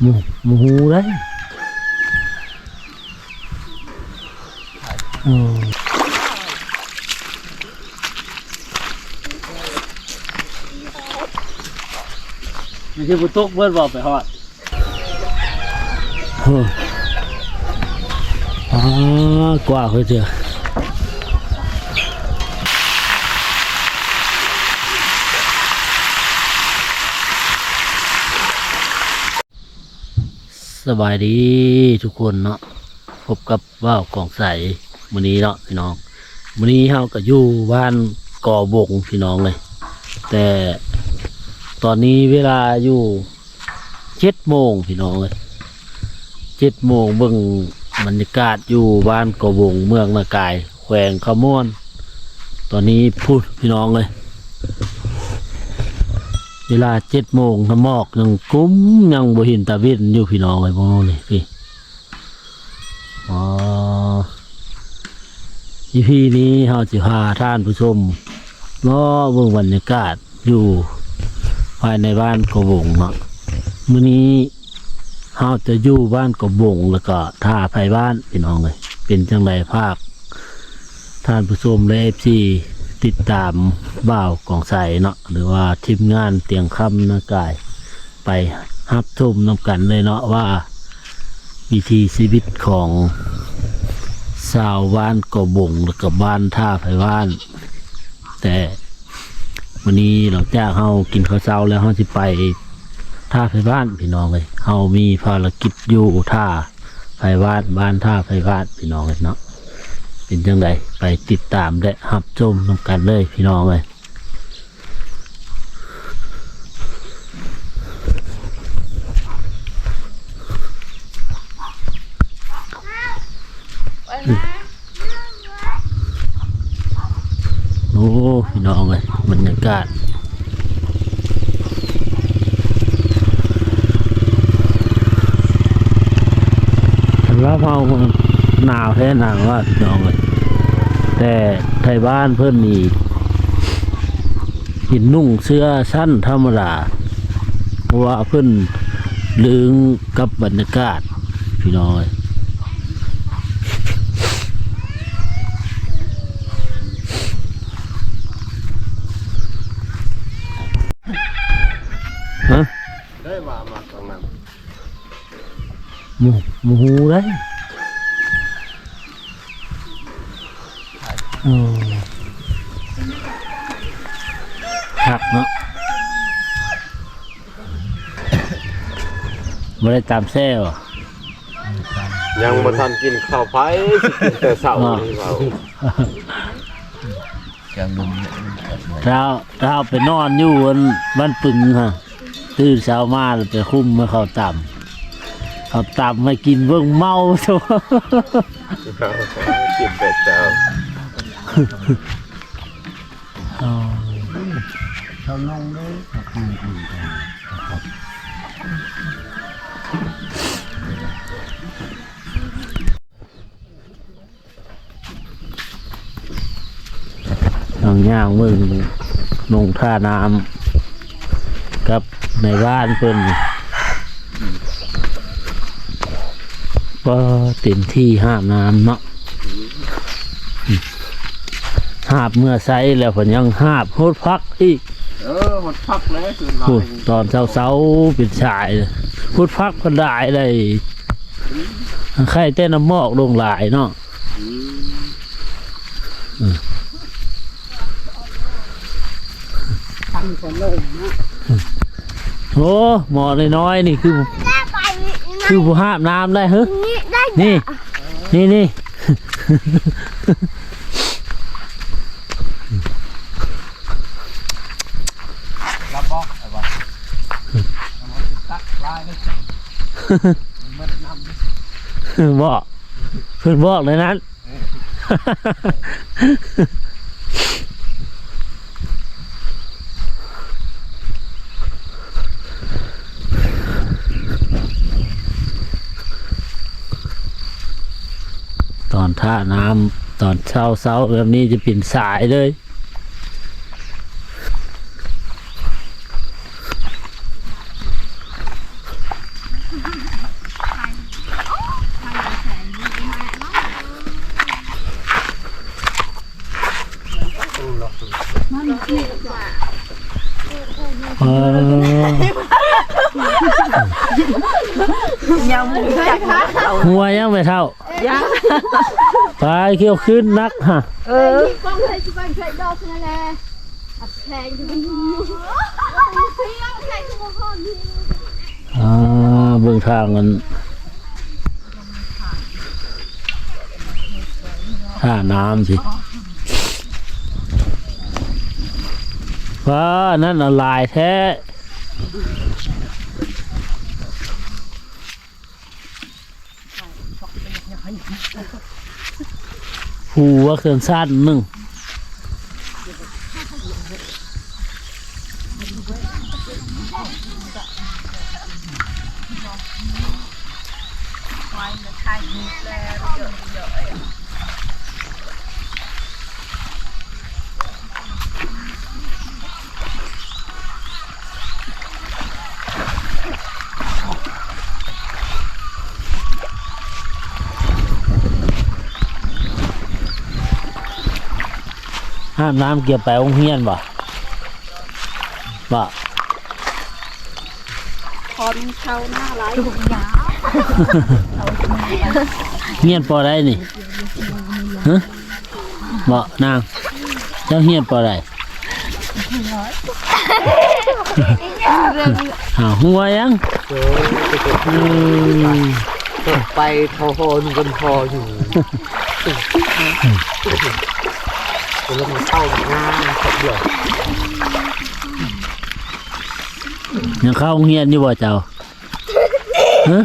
หมูหมูหูเลยอืมไม่ใช่บุตุกเบิดบอกไปฮอด เฮ้ออ๋อกว่าเขาเจอ สบายดีทุกคนเนาะพบกับว่าวกองใสมื้อนี้เนาะพี่น้องมื้อนี้เฮาก็อยู่บ้านก่อบงพี่น้องเลย แต่ตอนนี้เวลาอยู่เจ็ดโมงพี่น้องเลยเจ็ดโมงเบิ่งบรรยากาศอยู่บ้านกบงเมืองนากาย แขวงขมวนตอนนี้พูดพี่น้องเลย เวลาเจ็ดโมงน้ำหมอกยังกุ้มยังบ่เห็นตาเวินอยู่พี่น้องเลยพวกนู้นเลยพี่อ๋ออีพีนี้เราจะพาท่านผู้ชมล้อเบิ่งบรรยากาศอยู่ภายในบ้านกบงเนาะมื้อนี้เฮาจะอยู่บ้านกบงแล้วก็ท่าภายบ้านพี่น้องเลยเป็นจังไรภาคท่านผู้ชมและเอฟซี ติดตามบ่าวกองใสเนาะหรือว่าทีมงานเตียงคำนากาย ไปฮับชมน้ำกันเลยเนาะว่า วิธีชีวิตของชาวบ้านกบงแล้วก็บ้านท่าภายบ้าน แต่วันนี้หลังจากเฮากินข้าวเช้าแล้วเฮาสิไปท่าไฟบ้านพี่น้องเลยเฮามีภารกิจอยู่ท่าไฟบ้านบ้านท่าไฟบ้านพี่น้องเลยเนาะ เป็นจังไดไปติดตามและรับชมนำกันเลยพี่น้องเลยโอ้พี่น้องเลยบรรยากาศฉันว่าเมาหนาวแท้หนาวว่าพี่น้องเลย แต่ไทยบ้านเพื่อนนี่หินนุ่งเสื้อสั้นธรรมดาเพราะว่าเพื่อนลืงกับบรรยากาศพี่น้องเลยฮะได้มามาตรงนั้นหมูหมูหูเลยอืม หักเนาะไม่ได้ตามเซ่หรอยังบ่ทันกินข้าวไผ่สิกินแต่เช้านี่เปล่าเราเราไปนอนอยู่บนบ้านปึงฮะตื่นเช้ามาแล้วไปคุ้มมาเขาต่ำเขาต่ำมากินเบิ่งเมาตัวกินแต่เช้า ทางย่างมึงลงท่าน้ำกับในบ้านเพิ่นก็เต็มที่ห้ามน้ำเนาะอืม หาบเมื่อไซแล้วผนยังหาบโคตรพักอีกเออหมดพักแล้วคืนมาพูดตอนเช้าๆเป็นชายพูดพักก็ได้เลยใครเต้นน้ำหมอกลงหลายเนาะตั้งแต่ลงนะโอ้หมอน้อยๆนี่คือได้ไปคือผู้ห้ามน้ำได้เฮ้นี่ได้นี่ นี่นี่ รับบอกไอ้บ่ตักลายเลยมันนำ บอกเพื่อนบอกเลยนั้นตอนท่าน้ำตอนเช้าเช้าแบบนี้จะเป็นสายเลย เออ ยังมูจักนะเขาหัวยังไม่เท่ายังไปเขี้ยวขึ้นนักฮะเออ con thấy chị bạn chạy đâu thế này nè à thèn thì mình thấy không thèn không có con đi อ่าเบื้องทางมันท่าน้ำสิ ว้านั่นละลายแท้หูว่าเครื่องสั้นหนึ่ง ห้ามน้ำเกี่ยวไปองเฮียนบ่บ่คนเข้าหน้าร้ายเฮียนปอได้นี่ฮะบ่นางเจ้าเฮียนปอได้หาหัวยังอืมไปทอโหนกันพออยู่ แล้วมันเข้างานสักเดียวยังเข้าโรงเฮียนอยู่บ่เจ้าฮะ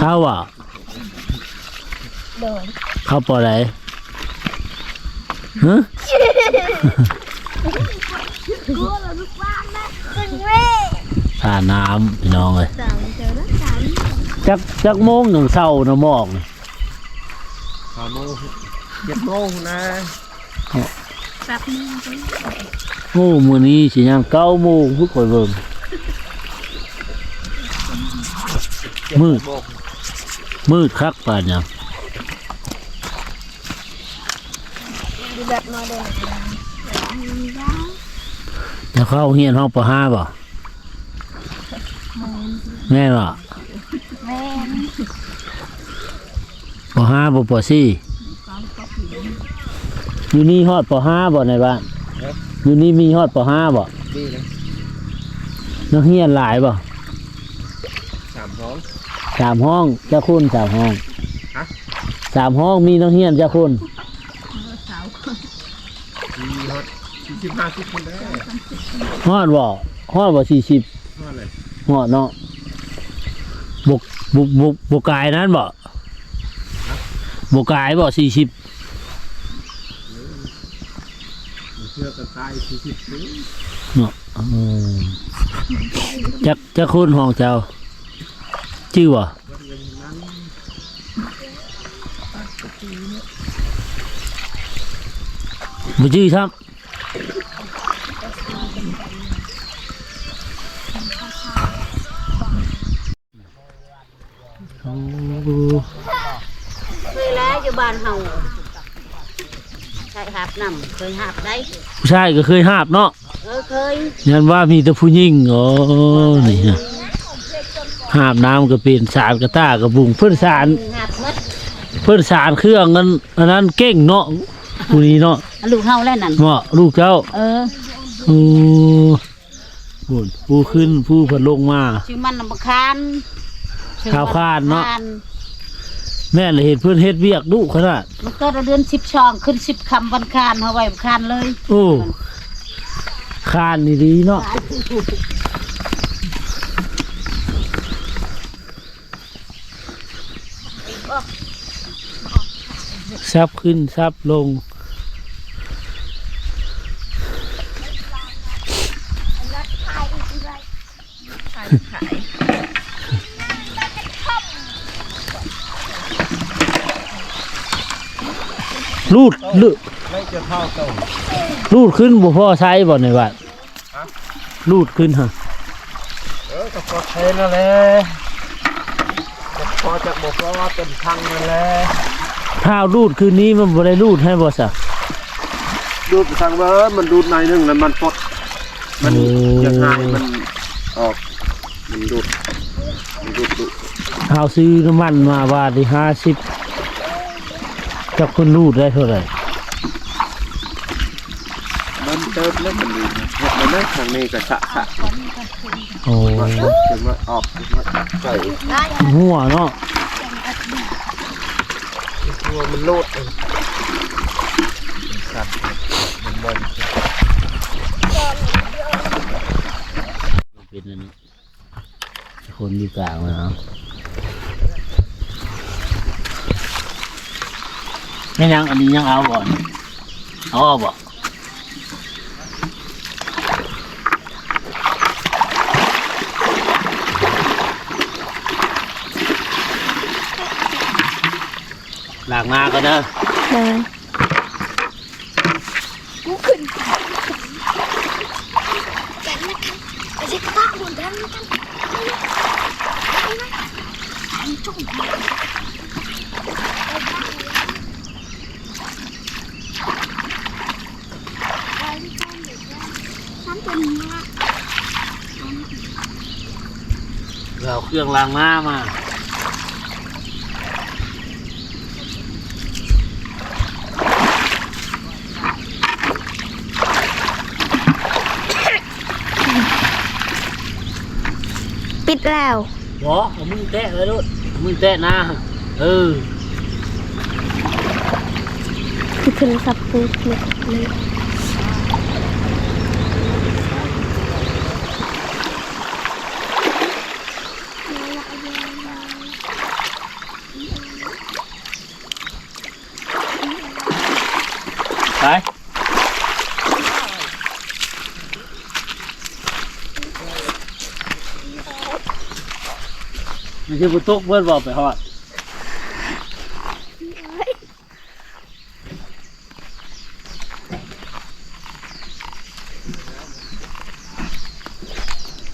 เข้าบ่ะเข้าปอได้ฮะท่าน้ำพี่น้องเลยจักจักโมงถึงเช้านะมอกนี่สามโมง เจ็ดโมงนะ Sắp đi โอ้มื้อนี้สิยังเก้าโมงพุกข่อยเบิ่งมืด มืดคักป่านยัง Đi đặt nó đây จะเข้าเฮียนห้องปห้าบ่แม่นบ่ Mẹ ปห้าบ่ปสี่ อยู่นี่ฮอดปห้าบ่ในบ้านอยู่นี่มีฮอดปห้าบ่นี่นะนักเฮียนหลายบ่สามท้องสามห้องเจ้าคุณสามห้องฮะสามห้องมีนักเฮียนเจ้าคุณมีฮอตสี่สิบห้าสิบคนได้ฮอดบ่ฮอดบ่สี่สิบฮอตเลยฮอดเนาะบกบกบกบกกายนั้นบ่บกกายบ่สี่สิบ เชื่อกันตายสี่สิบปีเนาะอืมจักจักคุณห้องเจ้าชื่อบ่บ่ชื่อครับโอ้เคยแล้วอยู่บ้านเฮา ใช่หับนำเคยหับได้ผู้ชายก็เคยหาบเนาะเออเคยยันว่ามีแต่ผู้หญิงโอ้นี่นะหาบน้ำก็เป็นสารกระต้ากระบุงเพื่อนสารหับหมดเพื่อนสารเครื่องนั้นอันนั้นเก่งเนาะผู้นี้เนาะลูกเฮาแล้วนั่นเหมาะลูกเจ้าเออโอ้ผู้ผู้ขึ้นผู้เพันลงมา ชื่อมันลำคาญชื่อข้าวคานเนาะค แม่เลยเห็นเพื่อนเฮ็ดเวียกดุขนาดมันก็เดือนสิบช่องขึ้นสิบคำวันคานเฮาไว้คานเลยโอ้คานนี่ดีเนาะซับขึ้นซับลง รูดลูดไม่จะเท่าเก่ารูดขึ้นบ่พ่อใช้บ่ในวัดรูดขึ้นฮะเออก็ก็เทนั่นแหละพอจากบอกว่าเป็นทางนั่นแหละข้าวรูดคืนนี้มันบ่ได้รูดให้บ่ซะดูดไปทางเบิร์มันดูดในหนึ่งแล้วมันปลดมันโอ้ยังไงมันออกมันดูดมันดูดดูดข้าวซื้อน้ำมันมาว่าได้ห้าสิบ จักคนรูดได้เท่าไหร่มันเติมแล้วมันดูดเห็ดมันได้ทางนี้ก็สะสะโอ้ถึงว่าออกถึงว่าใส่หัวเนาะตัวมันโลดเองสัตว์มันบอลเป็นอันนี้คนอยู่กลางนะครับ ไม่ยังอันนี้ยังเอาบ่อนเอาเอาบ่หลากมาก็เด้อ เลยกูขึ้นไอ้เจ๊ก็ต้องดูดันกันฉันเป็นมา เราเครื่อง ล้างหน้ามาปิดแล้วบอเอามือแตะเลยลูกเอามือแตะหน้าเออ คือโทรศัพท์ปูเลยเลย มันจะบุตุกเบิดบอกไปฮอด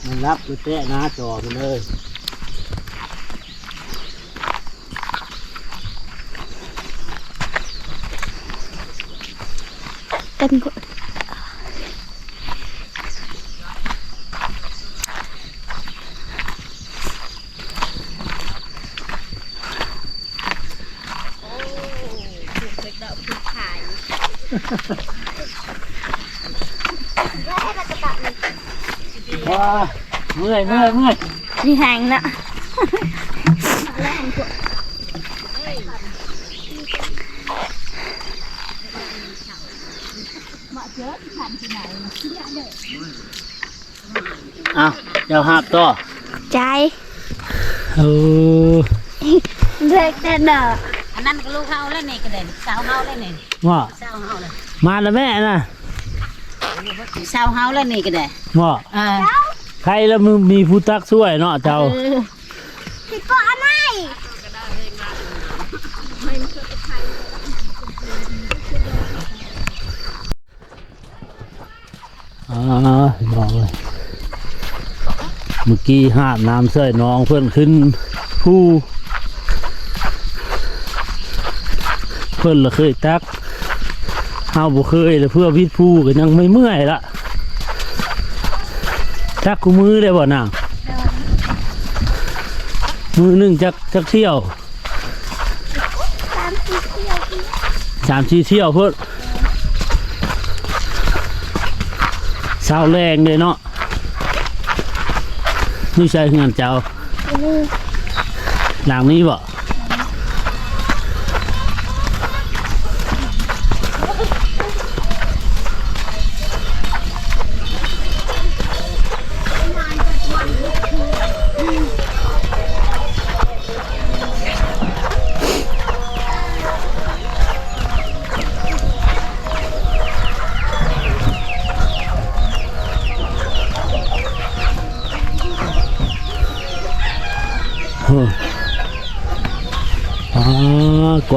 มันรับไปแตะหน้าจอมันเลยเต็มหมด ว้าเมื่อยเมื่อยเมื่อยนี่แหงนะอะเจ้าหับต่อใจเออเด็กแต่เด้ออันนั้นก็ลูกเฮาแล้วนี่ก็ได้สาวเฮาแล้วนี่ว่าสาวเฮาแล้ว มาแล้วแม่นะสาวเฮาแล้วนี่ก็ได้ว่าเออใครแล้วมึงมีผู้ตักช่วยเนาะเจ้าเออพี่ก็อะไรอ่าลองเลยเมื่อกี้หาบน้ำเส้ยน้องเพื่อนขึ้นผู้เพื่อนละเคยตัก เฮาบ่เคยเลยเพื่อพิษผู้ก็ยังไม่เมื่อยละตักกูมือได้บ่นางมือหนึ่งจักจักเที่ยวตามที่เที่ยวอีกสามสี่เที่ยวเพื่อนเช้าแรงเลยเนาะนี่ใช่งานเจ้านี่หลังนี้บ่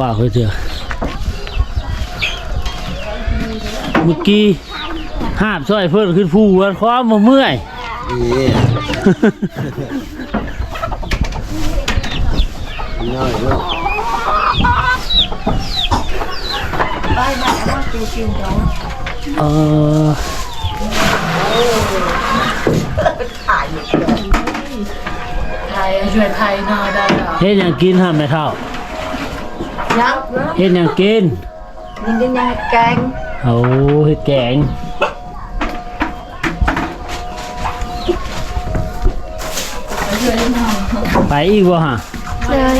ว่าเขาเจอเมื่อกี้หาบซอยเพื่อนขึ้นผู้วันความมาเมื่อยเน้อยลูกเออไทยช่วยไทยหน่อยได้เหรอเฮ็ดหยังกินฮะแม่เฒ่า ยังเฮ็ดหยังกินนี่กินยังแกงเอาเฮ็ดแกงช่วยหน่อยไปอีกบ่ฮะเลย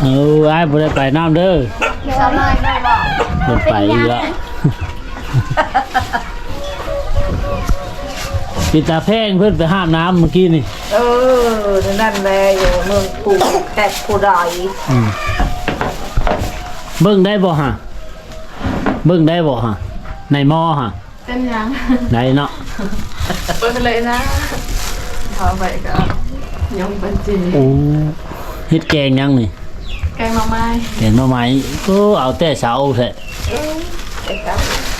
เอออ้ายบ่ได้ไปน้ำเด้อเดี๋ยวเลยได้บอกบ่ไปอีกแล้วปิตาแพงเพิ่นไปห้ามน้ำเมื่อกี้นี่ เออ นั่นแหละอยู่เมืองปูแขกผู้ใดอืม เบิ่งได้บ่ฮะเบิ่งได้บ่ฮะในหม้อฮะเป็นยังได้เนาะเปิดเลยนะพอไปก็ยังเป็นจีโอ้เฮ็ดแกงยังนี่แกงมาไม้แกงหน่อไม้ก็เอาแต่เช้าแท้เด็กกับเออ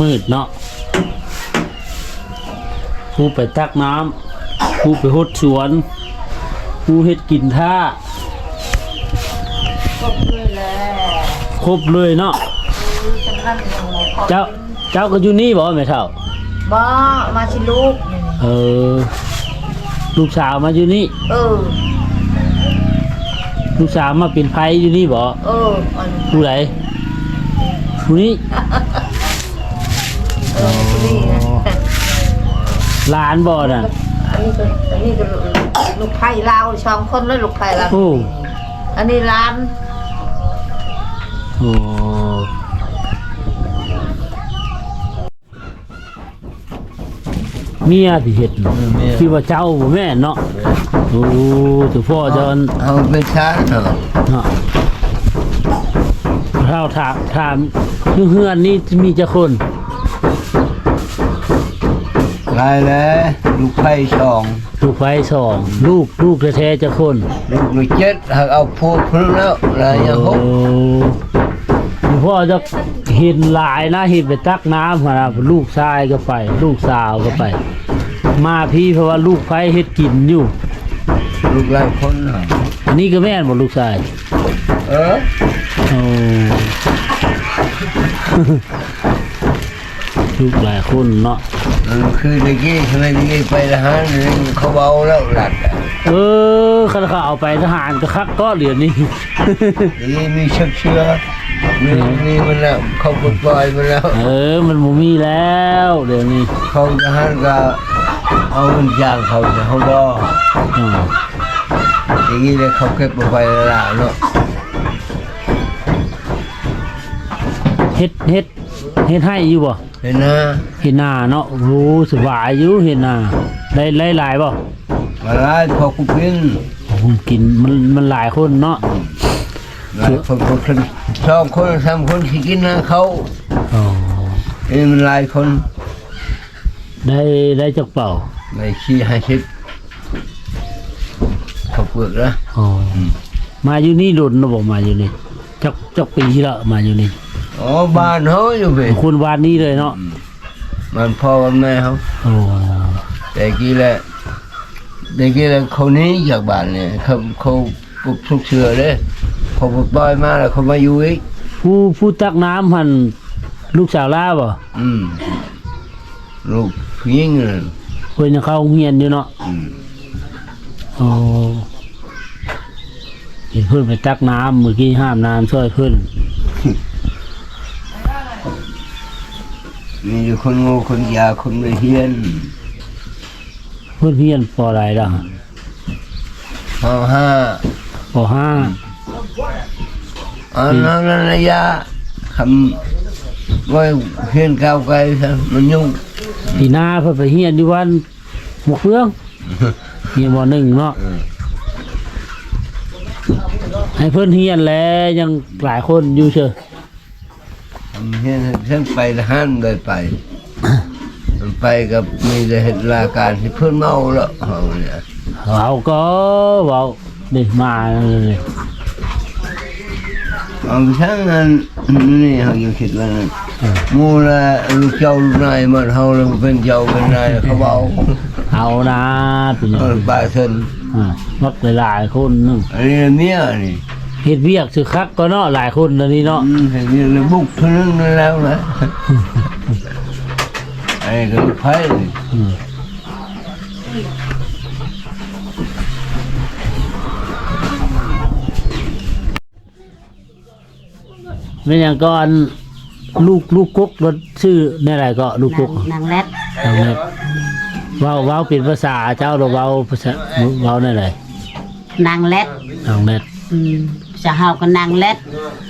มืดเนาะผู้ไปตักน้ำผู้ไปหดสวนผู้เฮ็ดกินท่าก็เพื่อแล้วครบเลยเนาะจำนั่นยังไงขอเจ้าเจ้าก็อยู่นี่บ่แม่เฒ่าบ้ามาชิลูกนี่เออ ลูกสาวมาอยู่นี่ เออ ลูกสาวมาเป็นไผอยู่นี่บ่เอออันผู้ใดผู้นี้ เออนี่นะหลานบ่น่ะอันนี้ก็อันนี้ก็ลูกไผ่ลาวสองคนแล้วลูกไผ่ลาวโอ้อันนี้ร้านโหเมียที่เฮ็ดเนาะคิดว่าเจ้าบ่แม่นเนาะโอ้ถือพ่อเจ้าอัน เอาไปช้าเถอะเนาะเราถามถามเฮือนๆนี่มีจักคน ลายแล้วลูกไผ่สองลูกไฟสองลูกลูกแท้ๆจักคนลูกลูกเจ็ดหากเอาพูดพึ่งแล้วลายยังหกโอ้ถือพ่อจะเห็นหลายนะเห็นไปตักน้ำหั่นน่ะลูกชายก็ไป ลูกสาวก็ไป มาพี่เพราะว่าลูกไฟเฮ็ดกินอยู่ลูกหลายคนน่ะอันนี้ก็แม่นบ่ลูกชายเออโอ้ ลูกหลายคนเนาะมัน คือตะกี้ทำไมตะกี้ไปทหารเขาเบาแล้วหลัดเออคันเขาเอาไปทหารก็คักก็เหรียญนี้ตะกี้มีเชือกเชือมีมีมันแล้วเขาปลดปล่อยมันแล้ว เออ มันบ่มีแล้วเดี๋ยวนี้เขาทหารก็เอาเงินจ้างเขาจะเขาบ่อ๋อตะกี้เลยเขาเก็บเอาไปแล้วเนาะเฮ็ดเฮ็ด เฮ็ดให้อยู่บ่เห็นนะเห็นหน้าเนาะโอ้สบายอยู่เห็นหน้าได้ได้หลายบ่มาไล่พอกูกินโอ้กินมันมันหลายคนเนาะหลายคนคนคนสองคนสามคนที่กินนะเขาอ๋อเอ้ยมันหลายคน ได้ได้จักเป่าไม่ขี้ให้ชิบเขาเปลือกนะอ๋ออมาอยู่นี่โดนนะบ่มาอยู่นี่จักจักปีละมาอยู่นี่ อ๋อบ้านเขาอยู่เว้ยคุณวานนี้เลยเนาะมันพ่อกับแม่เขาโอ้แต่กี้แหละแต่กี้แหละเขาหนี้จากบ้านเนี่ยเขาเขาปลุกทุกเชือเลยเขาปลดปล่อยมาแล้วเขามาอยู่อีกผู้ผู้ตักน้ำหันลูกสาวลาบ่อืมลูกผู้หญิงน่ะเพิ่นยังเข้าโรงเรียนอยู่เนาะอืมโอ้เห็นเพิ่นไปตักน้ำเมื่อกี้ห้ามน้ำช่วยเพิ่น มีอยู่คนโง่คนยาคนไม่เฮียนเพิ่นเพียนปออะไรล่ะห้าห้าปอห้าอันนั้นนั่นระยะคำว่าเพียนก้าวไกลซะมันยุ่งปีหน้าเพิ่นไปเฮียนอยู่วันหมกเฟืองเฮียนบ่หนึ่งเนาะให้เพิ่นเฮียนแล้วยังหลายคนอยู่เชอทำ เฮียนทั้งไปทหารเลยไป มันไปกับมีแต่เหตุราการที่เพื่อนเมาแล้วเอาเนี่ยเว้าก็เว้านี่มาเลยเอาไปทั้งนั้นนี่เขาอยู่คิดว่านั่นมูละลูกเจ้าลูกนายมันเฮาแล้วเป็นเจ้าเป็นนายเขาเบาเอานะเป็นหยังเออปลาเส้นอ่ามักหลายๆคนนึงอันนี้เมียนี่ เฮ็ดเวียกสึกคักก็เนาะหลายคนอันนี้เนาะอืมเห็นมีเลยบุกเท่านั้นแล้วนะไอ้ก็ลูกไผ่นี่อืมเป็นอย่างก่อนลูกลูกกุ๊กรถชื่อในอะไรก็ลูกกุ๊กนางแรดเอาเนี่ยเว้าเว้าเป็นภาษาเจ้าหรือเว้าภาษาเว้าในอะไรนางแรดเอาเน็ตอืม จะเฮาก็นางแรด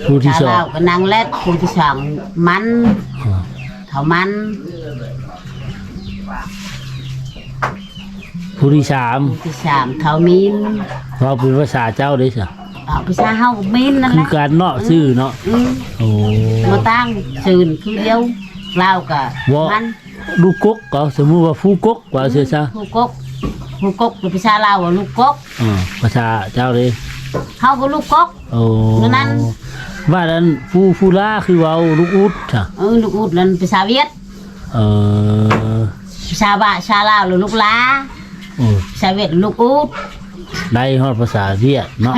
ผู้ที่ชาสอลางวก็นางแรดผู้ที่สองมันอ่าเท่ามันผู้ที่สามผู้ที่สามเท่ามินเว้าเป็นภาษาเจ้าได้สิเอาภาษาเฮาก็มินนั่นคืแหอละการเนาะชื่อเนาะอืมโอ้มาตั้งซื่นคือเดียวลาวก็ว่า มันลูกกุ๊กก็สมมุติว่าผู้กุ๊กว่าเสียซะผู้กกผู้กกเป็นภาษาลาวว่าลูกกกอ่าภาษาเจ้าเลย เฮาก็ลูกกก โอ้นั่น ว่านั้นผู้ผู้ล่าคือเว้าลูกอุดค่ะเออลูกอุดนั่นภาษาเวียดเออภาษาบะภาษาลาวหรือลูกลาโอ้ภาษาเวียดลูกอุดได้ฮอดภาษาเวียดเนาะ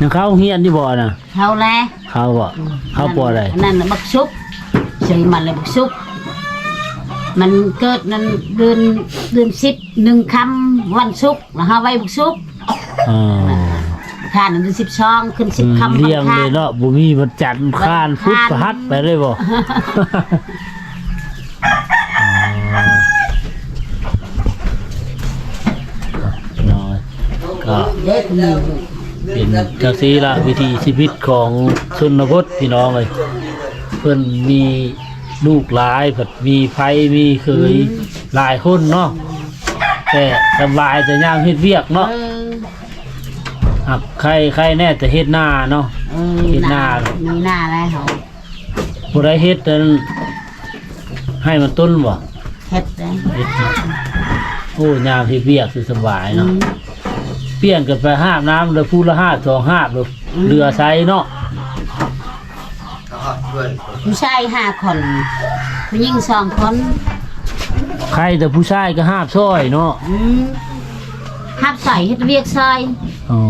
ยังเข้าเฮียนที่บ่น่ะเฮาแลเข้าบ่เข้าปออะไรนั่นน่ะบักชุบชื่อมันเลยบักชุบ มันเกิดนั้นเดือนเดือนสิบหนึ่งคำวันศุกร์แล้วเฮาไว้บักชุบเออทานเดือนสิบสองขึ้นสิบคำเลี้ยงวันเลยทานเนาะบ่มีวันจันทร์ข้านพุธพฤหัสไปเลยบ่น้อยก็เด็กนี่เป็นจังซี่ละวิถีชีวิตของชนบทพี่น้องเลยเพิ่นมี ลูกหลายผัดมีไผมีเคยหลายคนเนาะแต่สบายแต่ย่างเฮ็ดเวียกเนาะเออหักใครใครแน่แต่เฮ็ดหน้าเนาะ เออเห็นหน้า มีหน้าอะไรเขาผู้ใดเฮ็ดนั้นให้มันต้นบ่เฮ็ดเลยเฮ็ดเนาะโอ้ยามเฮ็ดเวียกคือสบายเนาะอืมเปลี่ยนกันไปห้าบน้ำแล้วผู้ละห้าสองห้าบเลยเรือไซเนาะ ผู้ชายห้าคนผู้หญิงสองคนใครแต่ผู้ชายก็ห้าบซ้อยเนาะอืมหับใส่เฮ็ดเวียกซอยอ๋อ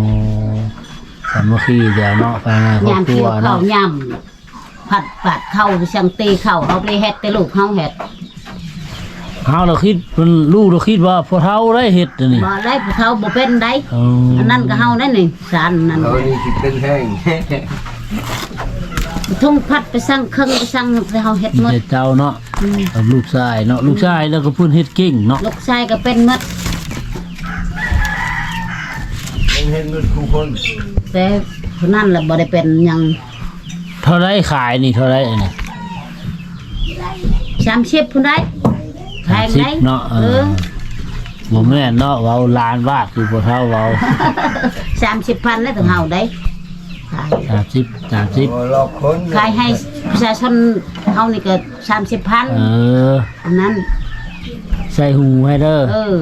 สามัคคีเดี๋ยวเนาะไปงานครอบยามครัเกี่วยวข้าเนาะวยำผัดปัดเข้าช่างตีเข้าเอาไปเฮ็ดแต่ลูกเฮาเฮ็ดเฮาเราคิดมันลูกเราคิดว่าพอเท่าได้เฮ็ดอันนี่บ่ได้ผู้เขาบ่เป็นได้อ๋ออันนั้นก็เฮานั่นนี่สารนั่น เขานี่สิเป็นแห้ง ทุ่งพัดไปสั่งเครื่องไปสั่งให้เฮาเฮ็ดหมดเด็ดเจ้าเนาะอืมกับลูกชายเนาะลูกชายแล้วก็เพิ่นเฮ็ดเก่งเนาะลูกชายก็เป็นหมดมันเห็นมันคู่คนแต่ผู้นั้นล่ะบ่ได้เป็นหยังเท่าไรขายนี่เท่าไรอันนี้30ผู้ใดแพงสิได้บเนาะเอเอออบ่แม่นเนาะเว้าล้านบาทคือพอเท่าเว้า30พันแล้วถึงเฮาได้ ขาย30 30บ่หลอกคนขายให้ประชาชนเฮานี่ก็30พันเออนั้น ใส่หูให้เด้อเออ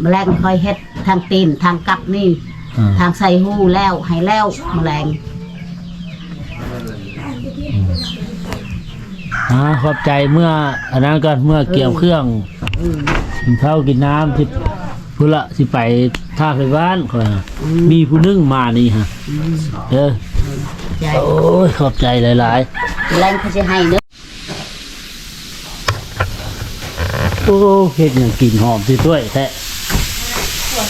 แมลงคอยเฮ็ดทางตีนทางกักนี่ เออทางใส่หูแล้วให้แล้วแมลงอ่าขอบใจเมื่ออันนั้นก็เมื่อเกี่ยวเครื่อง อืม กินข้าวกินน้ำที่พุ่นละสิไป ท่าไปบ้านคนน่ะอืมมีผู้นึงมานี่ฮะอืมเด้อใจโอ้ยขอบใจหลายแมลงเขาจะให้เด้อๆโอ้เห็ดอย่างกลิ่นหอมที่ด้วยแท้ว่า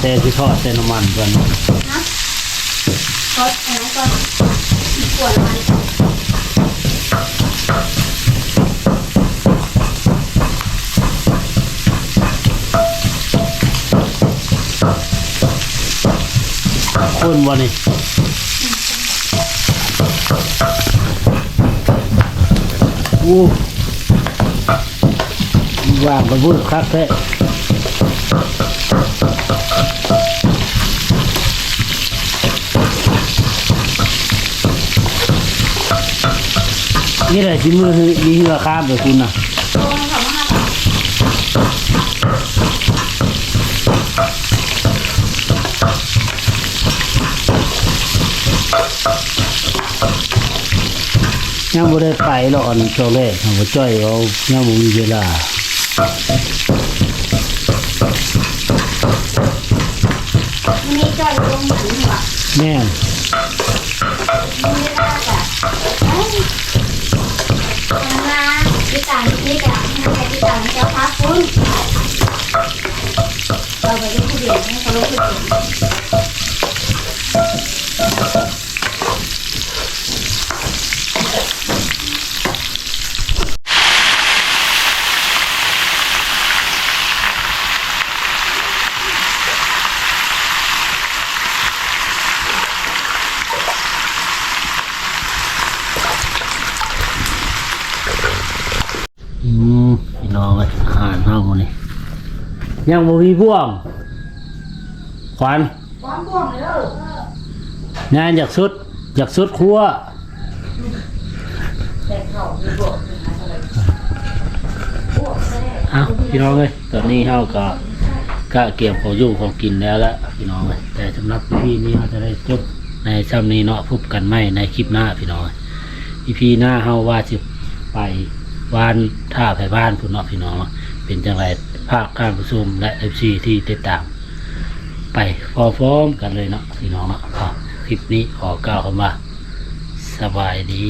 แต่ที่ทอดแต่น้ำมันกันก็อันนั้นก็ปวดมันคนวันนี้โอ้ว่างกันบุญคักแท้ นี่แหละชิมือคือมีเหือข้ามไปคุณน่ะยังบ่ได้ไปหรอกอันโซเล่ทำบ่จ้อยเอายังบ่มีเวลามีจอยลงหมันหัวแม่นมีลาบอะเอ้ย มาที่ต่างที่ต่างที่ต่างเจ้าพักคุณเราไปที่ผู้เดียวให้เขาลงผู้เดียว อืมพี่น้องเอ้ยอาหารเฮานี่ยังบ่มีบ่วงขวัญความบ่วงเลยงานอยากสุดอยากสุดครัวเอาพี่น้องเอ้ยตอนนี้เฮาก็กะเกี่ยวของอยู่ของกินแล้วละพี่น้องเอ้ยแต่สำหรับพี่นี้เราจะได้จบในซ้ำนี้เนาะพบกันใหม่ในคลิปหน้าพี่น้องเอ้ยอีพีหน้าเฮาว่าจะไป วานท่าไปบ้านพุ่นเนาะพี่น้องเนาะเป็นจังไรภาคการประชุมและเอฟซีที่ติดตาม ไปพร้อมๆกันเลยเนาะพี่น้องเนาะคลิปนี้ขอกล่าวคำว่าสบายดี